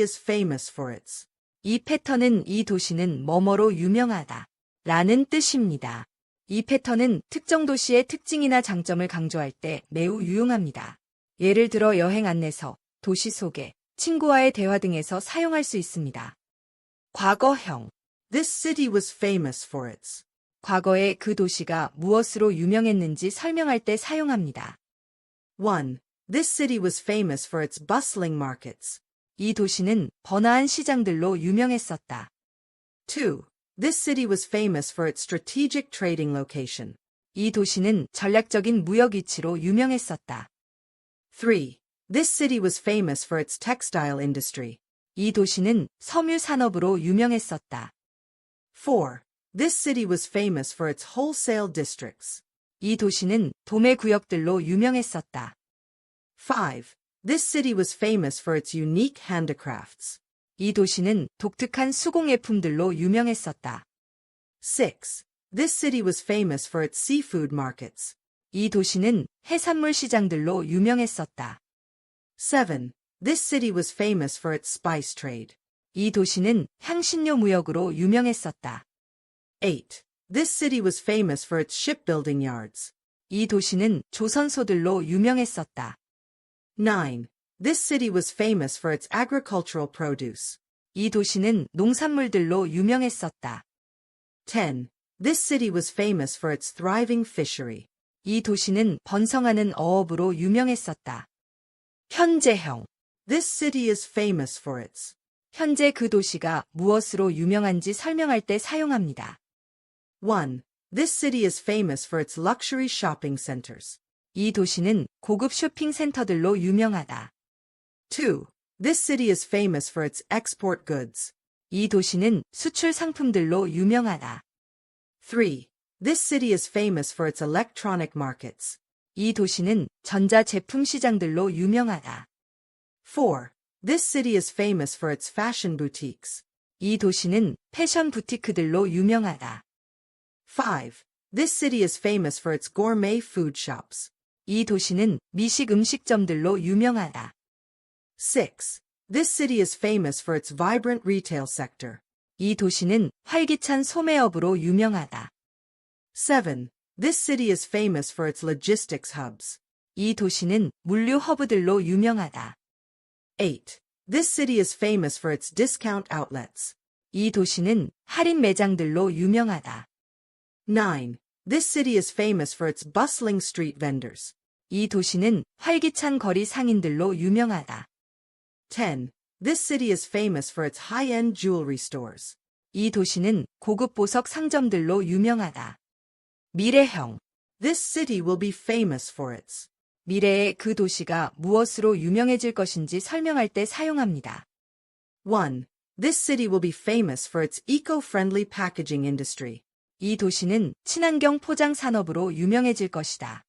Is famous for its. 이 패턴은 이 도시는 뭐뭐로 유명하다. 라는 뜻입니다. 이 패턴은 특정 도시의 특징이나 장점을 강조할 때 매우 유용합니다. 예를 들어 여행 안내서, 도시 소개, 친구와의 대화 등에서 사용할 수 있습니다. 과거형. This city was famous for its. 과거에 그 도시가 무엇으로 유명했는지 설명할 때 사용합니다. 1. This city was famous for its bustling markets. 이 도시는 번화한 시장들로 유명했었다. 2. This city was famous for its strategic trading location. 이 도시는 전략적인 무역 위치로 유명했었다. 3. This city was famous for its textile industry. 이 도시는 섬유 산업으로 유명했었다. 4. This city was famous for its wholesale districts. 이 도시는 도매 구역들로 유명했었다. 5. This city was famous for its unique handicrafts. 이 도시는 독특한 수공예품들로 유명했었다. 6. This city was famous for its seafood markets. 이 도시는 해산물 시장들로 유명했었다. 7. This city was famous for its spice trade. 이 도시는 향신료 무역으로 유명했었다. 8. This city was famous for its shipbuilding yards. 이 도시는 조선소들로 유명했었다. 9. This city was famous for its agricultural produce. 이 도시는 농산물들로 유명했었다. 10. This city was famous for its thriving fishery. 이 도시는 번성하는 어업으로 유명했었다. 현재형. This city is famous for its. 현재 그 도시가 무엇으로 유명한지 설명할 때 사용합니다. 1. This city is famous for its luxury shopping centers. 이 도시는 고급 쇼핑 센터들로 유명하다. 2. This city is famous for its export goods. 이 도시는 수출 상품들로 유명하다. 3. This city is famous for its electronic markets. 이 도시는 전자 제품 시장들로 유명하다. 4. This city is famous for its fashion boutiques. 이 도시는 패션 부티크들로 유명하다. 5. This city is famous for its gourmet food shops. 이 도시는 미식 음식점들로 유명하다. 6. This city is famous for its vibrant retail sector. 이 도시는 활기찬 소매업으로 유명하다. 7. This city is famous for its logistics hubs. 이 도시는 물류 허브들로 유명하다. 8. This city is famous for its discount outlets. 이 도시는 할인 매장들로 유명하다. 9. This city is famous for its bustling street vendors. 이 도시는 활기찬 거리 상인들로 유명하다. 10. This city is famous for its high-end jewelry stores. 이 도시는 고급 보석 상점들로 유명하다. 미래형. This city will be famous for its. 미래의 그 도시가 무엇으로 유명해질 것인지 설명할 때 사용합니다. 1. This city will be famous for its eco-friendly packaging industry. 이 도시는 친환경 포장 산업으로 유명해질 것이다.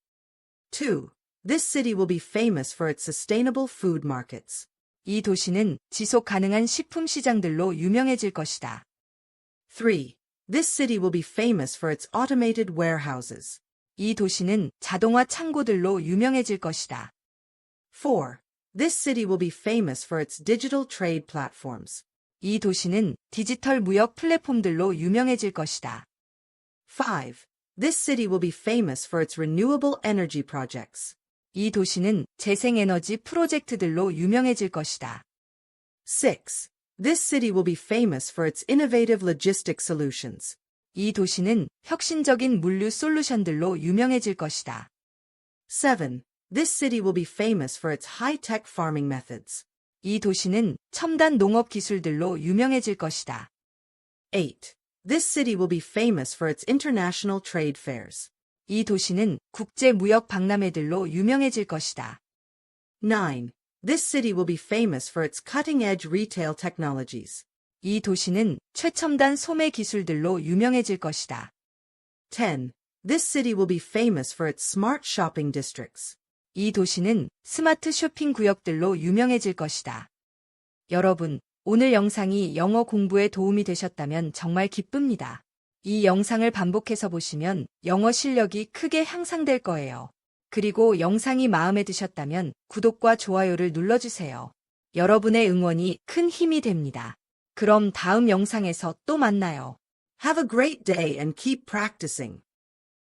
2. This city will be famous for its sustainable food markets. 이 도시는 지속 가능한 식품 시장들로 유명해질 것이다. 3. This city will be famous for its automated warehouses. 이 도시는 자동화 창고들로 유명해질 것이다. 4. This city will be famous for its digital trade platforms. 이 도시는 디지털 무역 플랫폼들로 유명해질 것이다. 5. This city will be famous for its renewable energy projects. 이 도시는 재생에너지 프로젝트들로 유명해질 것이다. 6. This city will be famous for its innovative logistic solutions. 이 도시는 혁신적인 물류 솔루션들로 유명해질 것이다. 7. This city will be famous for its high-tech farming methods. 이 도시는 첨단 농업 기술들로 유명해질 것이다. 8. This city will be famous for its international trade fairs. 이 도시는 국제 무역 박람회들로 유명해질 것이다. 9. This city will be famous for its cutting-edge retail technologies. 이 도시는 최첨단 소매 기술들로 유명해질 것이다. 10. This city will be famous for its smart shopping districts. 이 도시는 스마트 쇼핑 구역들로 유명해질 것이다. 여러분, 오늘 영상이 영어 공부에 도움이 되셨다면 정말 기쁩니다. 이 영상을 반복해서 보시면 영어 실력이 크게 향상될 거예요. 그리고 영상이 마음에 드셨다면 구독과 좋아요를 눌러주세요. 여러분의 응원이 큰 힘이 됩니다. 그럼 다음 영상에서 또 만나요. Have a great day and keep practicing.